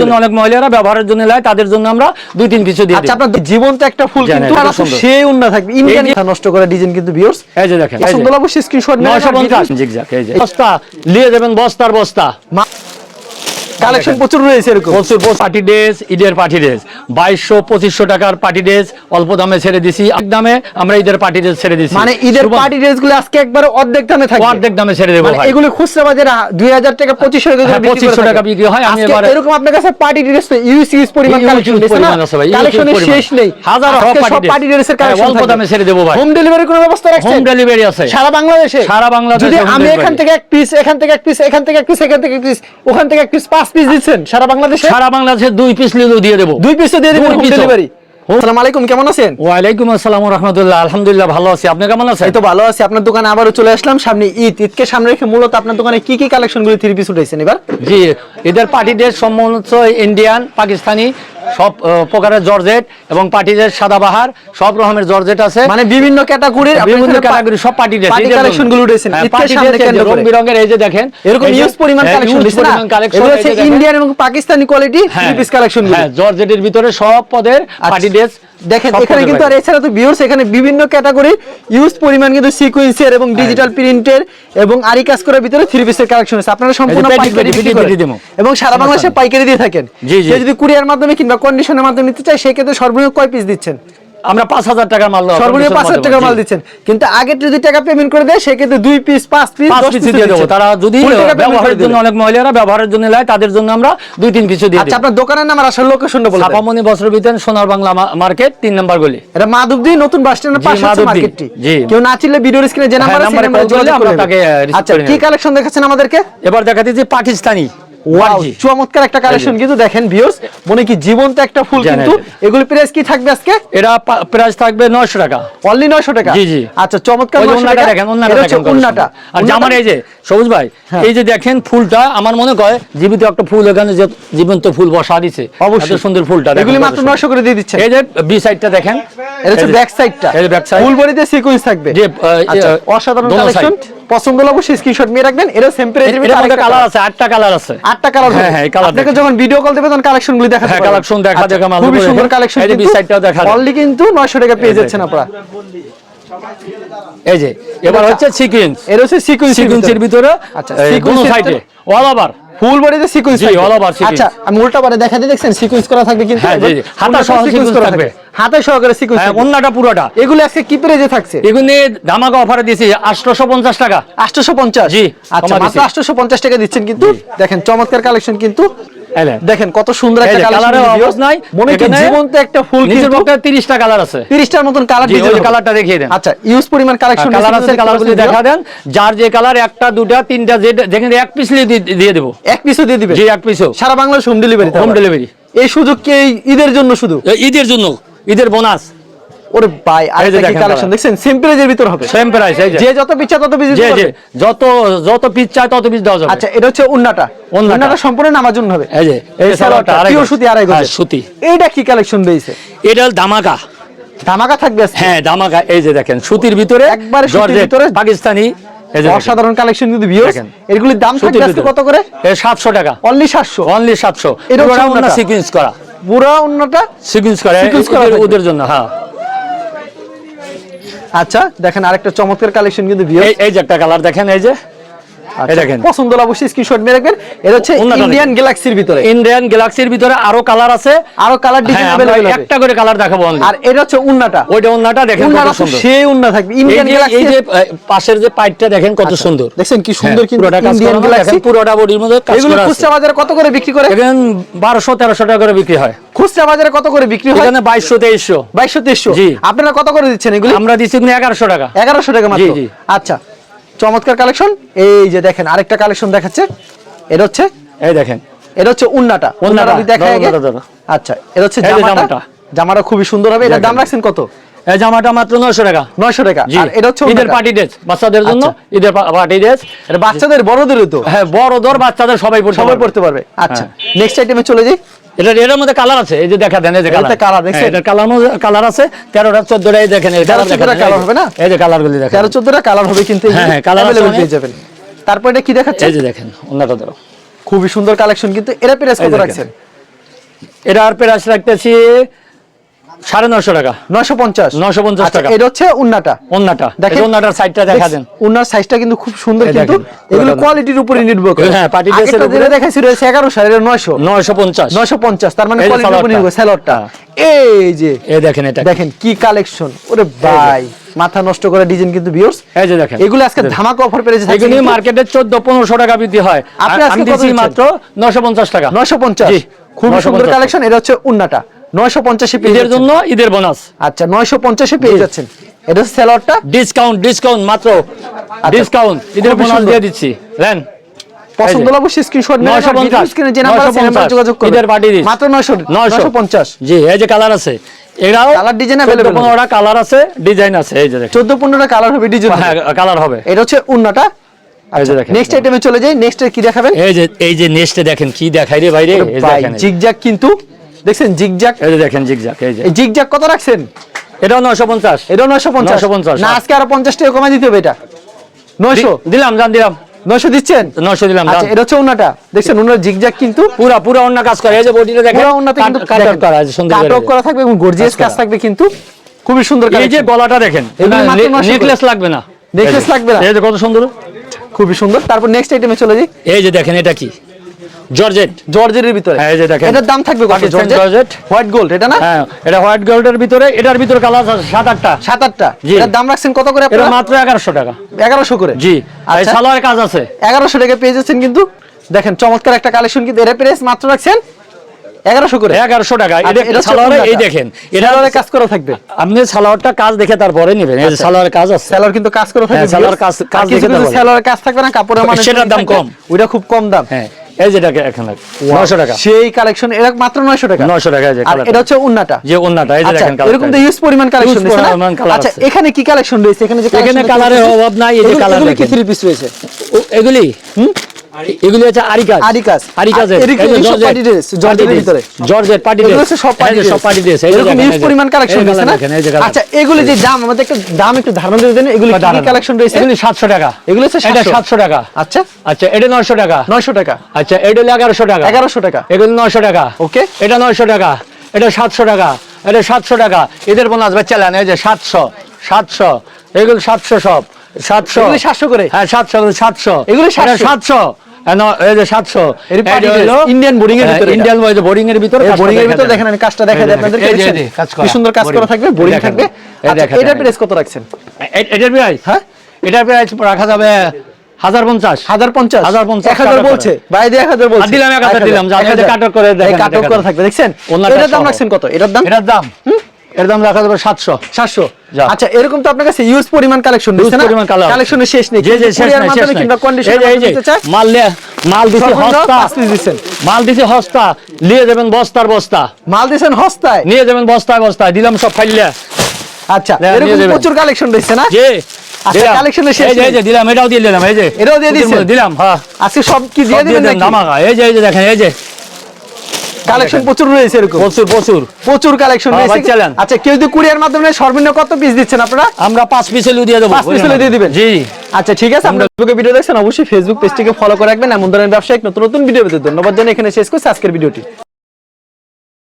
জন্য অনেক মহিলারা ব্যবহারের জন্য লাগে তাদের জন্য আমরা দুই তিন কিছু দিয়ে আচ্ছা দিই। আপনার জীবন্ত একটা ফুল কিন্তু সেই উন্না থাকবে। ইন্ডিয়ান নষ্ট করে ডিজাইন কিন্তু ভিউয়ার্স এই যে দেখেন। পছন্দ অবশ্যই স্ক্রিনশট নয়শো পঞ্চাশ জিগজ্যাগ, এই যে। বস্তা নিয়ে যাবেন বস্তার বস্তা। কালেকশন প্রচুর রয়েছে এরকম। প্রচুর পার্টি ড্রেস ঈদের পার্টি ড্রেস বাইশশো পঁচিশশো টাকার পার্টি ড্রেস অল্প দামে ছেড়ে দিছি। এক দামে আমরা ঈদের পার্টি ড্রেস ছেড়ে দিছি। মানে ঈদের পার্টি ড্রেসগুলো আজকে একবারে অর্ধেক দামে থাকবে অর্ধেক দামে ছেড়ে দেবো মানে এগুলো খুচরা বাজারে দুই হাজার টাকা পঁচিশশো টাকা হ্যাঁ, 2500 টাকা বিক্রি হয়, আমি এবারে- এরকম আপনার কাছে পার্টি ড্রেস ইউজ ইউজ পরিমাণ কালেকশন কালেকশনের শেষ নেই। হাজারো। পার্টি ড্রেসের হ্যাঁ, কালেকশন অল্প দামে ছেড়ে দেবো ভাই। হোম ডেলিভারি কোনো ব্যবস্থা রাখছেন? হোম ডেলিভারি আছে। সারা বাংলাদেশে? সারা বাংলাদেশে যদি আমি এখান থেকে এক পিস এখান থেকে এক পিস এখান থেকে এক পিস এখান থেকে এক পিস ওখান থেকে এক পিস পাঁচ পিস দিচ্ছেন? সারা বাংলাদেশে? সারা বাংলাদেশে দুই পিস দিয়ে দেবো। দুই পিসও দিয়ে ও। ডেলিভারি আসসালামু আলাইকুম কেমন আছেন? ওয়ালাইকুম আসসালাম রহমতুল্লাহ আলহামদুলিল্লাহ ভালো আছি। আপনি কেমন আছেন? এই তো ভালো আছি। আপনার দোকানে আবারও চলে আসলাম। সামনে ঈদ। ঈদকে সামনে রেখে মূলত আপনার দোকানে কি কি কালেকশনগুলো থ্রি পিস উঠেছেন এবার? জি এদের পার্টিদের সম্বন্ধ ইন্ডিয়ান পাকিস্তানি সব প্রকারের জর্জেট এবং পার্টিদের সাদাবাহার সব রকমের জর্জেট আছে। মানে বিভিন্ন ক্যাটাগরির বিভিন্ন ক্যাটাগরি সব পার্টি ড্রেস পার্টি কালেকশনগুলো উঠেছে হ্যাঁ, রং বিরঙের এই যে দেখেন এরকম ইউজ পরিমাণ হ্যাঁ, কালেকশন huge পরিমাণ collection, এগুলো এই হচ্ছে যে দেখেন। ইন্ডিয়ান এবং পাকিস্তানি কোয়ালিটি পিস কালেকশন হ্যাঁ জর্জেটের ভিতরে সব পদের পার্টি ড্রেস দেখেন এখানে কিন্তু আর এছাড়া তো ভিউয়ার্স এখানে বিভিন্ন ক্যাটাগরি ইউজ পরিমাণ কিন্তু সিকোয়েন্সের এবং হ্যাঁ। ডিজিটাল প্রিন্টের এবং আরি কাজ করার ভিতরে থ্রি পিসের কালেকশন আছে আপনারা সম্পূর্ণ পাইকারি। এবং সারা বাংলাদেশে পাইকারি দিয়ে থাকেন। যদি কুরিয়ার মাধ্যমে কিংবা কন্ডিশনের মাধ্যমে নিতে চাই সেক্ষেত্রে সর্বনিম্ন কয় পিস দিচ্ছেন আমরা পাঁচ হাজার টাকার মাল সর্বনিম্ন পাঁচ হাজার টাকা মাল দিচ্ছেন। কিন্তু আগে যদি টাকা পেমেন্ট করে দেয় সেক্ষেত্রে দুই পিস পাঁচ পিস পাঁচ পিস দিয়ে দেবো। তারা যদি ব্যবহারের জন্য অনেক মহিলারা ব্যবহারের জন্য লাই তাদের জন্য আমরা দুই তিন কিছু দিয়ে আচ্ছা আপনার দোকানের নাম আর আসার লোকেশনটা বলে দেন। ছাপামনি বস্ত্র বিতান সোনার বাংলা মার্কেট তিন নম্বর গলি। এটা মাধবদী নতুন বাস স্ট্যান্ডের পাশে আছে মার্কেটটি। জি। কেউ না চিনলে ভিডিওর স্ক্রিনে যে হ্যাঁ, নাম্বার আছে নাম্বারে সেই নাম্বারে যোগাযোগ আমরা তাকে, আচ্ছা কি কালেকশন দেখাচ্ছেন আমাদেরকে? এবার দেখা যে পাকিস্তানি। ওয়াও 1G চমৎকার একটা কালেকশন কিন্তু দেখেন ভিউয়ার্স মনে কি জীবন্ত একটা ফুল কিন্তু এগুলি প্রাইস কি থাকবে আজকে? এরা প্রাইস থাকবে নয়শো টাকা। অনলি 900 টাকা? জি, জি। আচ্ছা চমৎকার যে 900 ওন্নাটা দেখেন ওন্নাটা দেখেন ওন্নাটা। আর জামার এই যে সবুজ ভাই হ্যাঁ। এই যে দেখেন ফুলটা আমার মনে হয় জীবিত একটা ফুল এখানে যে জীবন্ত ফুল বসা দিছে। অবশ্যই। সুন্দর ফুলটা এগুলি মাত্র সুন্দর। 900 করে দিয়ে দিচ্ছেন। এই যে বি সাইডটা দেখেন। এটা হচ্ছে ব্যাক সাইডটা এই যে back side। ফুল বডিতে সিকোয়েন্স থাকবে। যে, আহ, আচ্ছা অসাধারণ কালেকশন পছন্দ হলে অবশ্যই স্ক্রিনশট নিয়ে রাখবেন। এটা সেম প্রাইসের মধ্যে কালার আছে আটটা কালার আছে। আটটা কালার হ্যাঁ, হ্যাঁ, colour আপনাকে যখন ভিডিও কল দেবে তখন কালেকশন দেখা হ্যাঁ, collection দেখা খুবই সুন্দর কালেকশন এই যে কিন্তু B side টাও দেখা কিন্তু 900 টাকা পেয়ে। যাচ্ছেন আপনারা। এই যে এবার হচ্ছে সিকোয়েন্স এর হচ্ছে সিকোয়েন্স সিকোয়েন্সের ভিতরে আচ্ছা, এর সাইডে অল ওভার ফুল বডিতে সিকোয়েন্স over sequence। আচ্ছা আমি উল্টা পারে দেখা দিয়ে দেখছেন সিকোয়েন্স করা থাকবে কিন্তু হ্যাঁ। হাতা সহ sequence করা থাকবে। হাতে সহকারে সিকোয়েন্স হ্যাঁ অন্যটা পুরোটা। এগুলো আজকে কি প্রাইজে থাকছে? এগুলি ধামাকা অফারে দিয়েছি আটশোশো পঞ্চাশ টাকা। 850 জি, আচ্ছা মাত্র 850 টাকা দিচ্ছেন কিন্তু। দেখেন চমৎকার কালেকশন কিন্তু। দেখেন কত সুন্দর একটা কালেকশন নাই। মনে কি জীবন্ত একটা ফুল পক্ষে কালার আছে। 30টার মতন কালার জি, ওই যে কালারটা দেখিয়ে দেন। আচ্ছা ইউজ পরিমাণ কালেকশন কালার আছে কালারগুলি দেখা দেন। যার যে কালার একটা দুটা তিনটা যে যেখানে এক পিস দিয়ে দেবো। এক পিসও দিয়ে দিবেন? জি এক পিসও সারা Bangladesh home delivery home delivery এই সুযোগ কি ঈদের জন্য শুধু? ঈদের জন্য। ঈদের বোনাস। ওরে ভাই কি কালেকশন দেখছেন? সিম্পল এর ভিতর হবে। সেম প্রাইস এই যে। যত তত পিস যত যত পিস চায় তত পিস দেওয়া যাবে। আচ্ছা এটা হচ্ছে উন্নাটা। উন্নাটা। সম্পূর্ণ হবে। এই যে এই সালোয়ারটা আড়াই পিওর সুতি আড়াই হ্যাঁ, গজ সুতি। এইটা কি কালেকশন দিয়েছে? এটা ধামাকা ধামাকা থাকবে হ্যাঁ ধামাকা এই যে দেখেন সুতির ভিতরে একবারে সুতির ভিতরে পাকিস্তানি। অসাধারণ কালেকশন কিন্তু ভিউয়ার্স। এগুলির দাম থাকবে। কত করে? এ সাতশো টাকা। অনলি 700 অনলি সাতশো। এটা হচ্ছে সিকুয়েন্স করা। পুরো অন্যটা সিকুয়েন্স করা সিকুয়েন্স করা ওদের- জন্য হ্যাঁ। আচ্ছা দেখেন আরেকটা চমৎকার কালেকশন কিন্তু এই এই যে একটা কালার দেখেন এই যে। দেখেন। পছন্দ হলে অবশ্যই স্ক্রিনশট মেরে রাখবেন এটা হচ্ছে ওন্নাটা ইন্ডিয়ান দেখেন। গ্যালাক্সির ভিতরে ইন্ডিয়ান গ্যালাক্সির ভিতরে আরো কালার আছে আরো কালার ডিজাইন হ্যাঁ আমরা अवेलेबल হবে একটা করে কালার দেখাবো only। আর এটা হচ্ছে উন্নাটা ওইটা ওন্নাটা দেখেন কত উন্নাটা তো সুন্দর সেই উন্না থাকবে এই ইন্ডিয়ান যে- গ্যালাক্সি এই যে আহ, পাশের যে পাইপটা দেখেন কত সুন্দর দেখছেন কি সুন্দর হ্যাঁ, কিন্তু পুরোটা কাজ ইন্ডিয়ান করানো, গ্যালাক্সি দেখেন পুরোটা বডির মধ্যে কাজ এগুলো করা আছে। খুচরা বাজারে কত করে বিক্রি করে এখানে বারোশো তেরোশো টাকা করে বিক্রি হয় খুচরা বাজারে কত করে বিক্রি হয় এখানে বাইশশো তেইশশো বাইশশো তেইশশো জি। আপনারা কত করে দিচ্ছেন এগুলি আমরা দিচ্ছি কিন্তু এগারোশো টাকা এগারোশো টাকা মাত্র জি, জি। আচ্ছা চমৎকার কালেকশন এই যে দেখেন আরেকটা কালেকশন দেখাচ্ছে এটা হচ্ছে এই দেখেন এটা হচ্ছে উন্নাটা। উন্নাটা, উন্নাটা দেখা ধরো, আগে। ধরো, ধরো। আচ্ছা এটা হচ্ছে জামাটা। জামাটা। খুবই সুন্দর হবে। এটার দাম রাখছেন কত? এই জামাটা মাত্র নয়শো টাকা। নয়শো টাকা। আর এটা হচ্ছে ঈদের পার্টি ড্রেস বাচ্চাদের জন্য। ঈদের পার্টি ড্রেস এটা বাচ্চাদের বড়দেরও তো। হ্যাঁ বড় বাচ্চাদের সবাই পড়তে সবাই পড়তে পারবে। আচ্ছা হ্যাঁ। নেক্সট আইটেমে চলে যাই। এটা এর মধ্যে কালার আছে। এই যে দেখা দেন এই যে এটাতে colour দেখছেন? এটা কালার কালার আছে। তেরোটা চোদ্দটা এই দেখেন তেরো, কালার হবে না? এই যে কালার গুলি দেখেন। তেরো চোদ্দটা কালার হবে কিন্তু হ্যাঁ, হ্যাঁ, colour আছে পেয়ে যাবেন। তারপর এটা কি দেখাচ্ছে? এই যে দেখেন অন্যটা ধরো। খুবই সুন্দর কালেকশন কিন্তু এরা প্রাইস এই কত রাখছেন? এটা আর প্রাইস রাখতেছি সাড়ে নশো টাকা। নয়শো পঞ্চাশ। 950 টাকা। এটা হচ্ছে উন্নাটা। অন্যটা দেখেন অন্যটার সাইডটা দেখা দেন উন্নার সাইজটা কিন্তু খুব সুন্দর কিন্তু এগুলো কোয়ালিটির উপরে নির্ভর করে। হ্যাঁ, এর আগেরটা উপরে। দেখাইছি রয়েছে এগারোশো এটা পঞ্চাশ। নয়শো পঞ্চাশ তার মানে কোয়ালিটির উপর। নির্ভর হ্যাঁ। এই যে এই দেখেন এটা। দেখেন কি কালেকশন ওরে ভাই মাথা নষ্ট করে ডিজাইন কিন্তু ভিউয়ার্স এই যে দেখেন। এগুলো আজকে ধামাকা অফার পেরেছে এগুলি মার্কেটে চোদ্দ পনেরোশো টাকা বৃদ্ধি হয়। আপনি আজকে? মাত্র নশো পঞ্চাশ টাকা। নয়শো পঞ্চাশ। জি, খুব সুন্দর কালেকশন এটা হচ্ছে উন্নাটা। নয়শো পঞ্চাশে পেয়ে জন্য ঈদের বোনাস। আচ্ছা নয়শো পঞ্চাশে পেয়ে যাচ্ছেন। এটা স্যালোয়ারটা ডিসকাউন্ট ডিসকাউন্ট মাত্র ডিসকাউন্ট ঈদের বোনাস দিয়ে দিচ্ছি। পছন্দ হলে অবশ্যই স্ক্রিনশট নিয়ে 950 স্ক্রিনে যে নাম্বার আছে নাম্বার যোগাযোগ করুন ঈদের dish। মাত্র 900 900 950 জি এই যে কালার আছে এরাও design available হবে। পনেরোটা কালার আছে ডিজাইন আছে। এই যে দেখেন। 14 15টা কালার হবে ডিজাইন হ্যাঁ কালার হবে। এটা হচ্ছে উন্নাটা। নেক্সট আইটেমে চলে যাই। নেক্সট কি দেখাবেন? এই যে এই যে নেক্সটে দেখেন কি দেখাই রে ভাই দেখেন এই যে। জিগজ্যাগ কিন্তু দেখছেন জিগজ্যাগ এই যে দেখেন জিগজাক এই যে। এই জিগজ্যাগ কত রাখছেন? এটা নয়শো পঞ্চাশ। এটা 950 950 না আজকে আরও 50 টাকা কমাই দিতে হবে এটা। 900 দিলাম জান দিলাম। 900 দিচ্ছেন? নয়শো দিলাম আচ্ছা এটা হচ্ছে উন্নাটা দেখছেন উন্নার জিগজ্যাগ কিন্তু পুরা পুরা অন্য কাজ করে। এই যে বডিটা দেখেন পুরো উন্নাতে কিন্তু কাট করা আছে সুন্দর। কাটক করা। থাকবে এবং গর্জিয়াস কাজ কাজ থাকবে কিন্তু খুবই সুন্দর এই যে গলাটা দেখেন 900। নেকলেস লাগবে না। যে- লাগবে না? এই যে কত সুন্দর। খুবই সুন্দর। তারপর নেক্সট আইটেমে চলে যাই। এই যে দেখেন এটা কি? জর্জেট। জর্জের ভিতরে? হ্যাঁ, এই যে দেখেন। এটার দাম থাকবে কত? জর্জেট? জর্জেট। হোয়াইট গোল্ড এটা না? হ্যাঁ এটা হোয়াইট গোল্ডের ভিতরে এটার ভিতরে কালার আছে সাত আটটা। সাত আটটা? এটার দাম রাখছেন কত করে আপনারা? মাত্র এগারোশো টাকা। করে? জি। আর আচ্ছা। সালোয়ার কাজ আছে। এগারোশো টাকা পেয়ে যাচ্ছেন কিন্তু দেখেন চমৎকার একটা কালেকশন কিন্তু এর প্রাইস মাত্র রাখছেন এগারোশো করে। এগারোশো টাকা। আচ্ছা, এটা সালোয়ারে এই দেখেন এটা কাজ করা থাকবে? আপনি সালোয়ারটা কাজ দেখে তারপরে নেবেন। এই সালোয়ার কাজ আছে। সেলার কিন্তু কাজ করা থাকবে হ্যাঁ, সালোয়ার কাজ- কাজ দেখে দাও কাজ থাকবে না কাপড়ের মানে সেটার দাম কম। ওইটা খুব কম দাম। হ্যাঁ। এই যেটাকে এখানে নয়শো টাকা। সেই কালেকশন এর মাত্র 900 টাকা। 900 টাকা, এই যে আর এটা হচ্ছে উন্নাটা। যে উন্নাটা এই যে আচ্ছা দেখেন। এরকম তো ইউজ পরিমাণ কালেকশন Huge না? আচ্ছা এখানে কি কালেকশন রয়েছে? এখানে যে এখানে পাচ্ছি, অভাব নাই, এই যে কালার কি থ্রি পিস রয়েছে? এগুলি? এগুলি এগুলি আর ভিতরে। dress, পার্টি ড্রেস সব সব পার্টি ড্রেস এরকম ইউজ পরিমাণ কালেকশন রয়েছে না। আচ্ছা এগুলি যে দাম আমাদের একটা দাম একটু ধারণা দিয়ে দেন এগুলি কি কালেকশন রয়েছে? এগুলি সাতশো টাকা। এগুলো হচ্ছে এটা 700 সাতশো টাকা। আচ্ছা। আচ্ছা এটা নয়শো টাকা। 900 টাকা। আচ্ছা এটা হলো এগারোশো টাকা। 1100 টাকা। এগুলো নয়শো টাকা। ওকে। এটা নয়শো টাকা। এটা সাতশো টাকা। এটা সাতশো টাকা। এদের বোনাস বাচ্চালেন এই যে সাতশো। সাতশো। এগুলো সাতশো সব। সাতশো। এগুলি 700 করে? হ্যাঁ সাতশো এগুলো সাতশো। এগুলি এটা 700 সাতশো। হ্যাঁ, ন- এই যে সাতশো। এর party dress, Indian এর ভিতরে। ইন্ডিয়ান এর ভিতরে এই বোরিং এর ভিতরে দেখেন আমি কাজটা দেখা এই দেয় দেখেন, আপনাদের দেখছেন? এই যে, কাজ কি সুন্দর কাজ করা থাকবে বোরিং থাকবে। এই আচ্ছা দেখেন, এটার প্রাইস কত রাখছেন? এটার প্রাইস হ্যাঁ? এটার প্রাইস রাখা যাবে হাজার পঞ্চাশ। হাজার পঞ্চাশ। হাজার পঞ্চাশ এক হাজার বলছে। বাইরে এক হাজার বলছে। আর দিলাম এক হাজার দিলাম, যা, এক এই যে হাজার। কাটক করে কাটক। থাকবে দেখছেন? এটার দাম রাখছেন কত? এটার দাম? এটার দাম? এর দাম রাখা যাবে সাতশো। সাতশো। যা। আচ্ছা এরকম তো আপনার কাছে ইউজ পরিমাণ কালেকশন রয়েছে না? পরিমাণ। কালেকশনের শেষ নেই যে যে শেষ নাই, শেষ কন্ডিশন দিতে চায়? মাল লে- মাল দিছে হস্তা। দিচ্ছেন। মাল দিছে হস্তা। নিয়ে যাবেন বস্তার বস্তা। মাল দিয়েছেন হস্তায়? নিয়ে যাবেন বস্তায় বস্তায় দিলাম সব ফাইলে। আচ্ছা এরকম প্রচুর কালেকশন রয়েছে না? যে আচ্ছা। শেষ এই যে, দিলাম এটাও দিয়ে দিলাম এই যে। এটাও দিয়ে দিলাম হ্যাঁ। আজকে সব কি দিয়ে দিবেন নাকি? এই যে এই যে দেখেন এই যে। কালেকশন প্রচুর রয়েছে এরকম। প্রচুর প্রচুর। প্রচুর কালেকশন হ্যাঁ, রয়েছে। চলেন। আচ্ছা কেউ যদি কুরিয়ার মাধ্যমে সর্বনিম্ন কত পিস দিচ্ছেন আপনারা? আমরা পাঁচ পিসে দিয়ে দেবো। পাঁচ পিস হলে দিয়ে দিবেন? জি। আচ্ছা ঠিক আছে। আমরা ফেসবুকে ভিডিও দেখছেন অবশ্যই ফেসবুক পেজটিকে ফলো করে রাখবেন। এমন ধরনের ব্যবসায়িক নতুন নতুন ভিডিও পেতে ধন্যবাদ জানিয়ে এখানে শেষ করছি আজকের ভিডিওটি।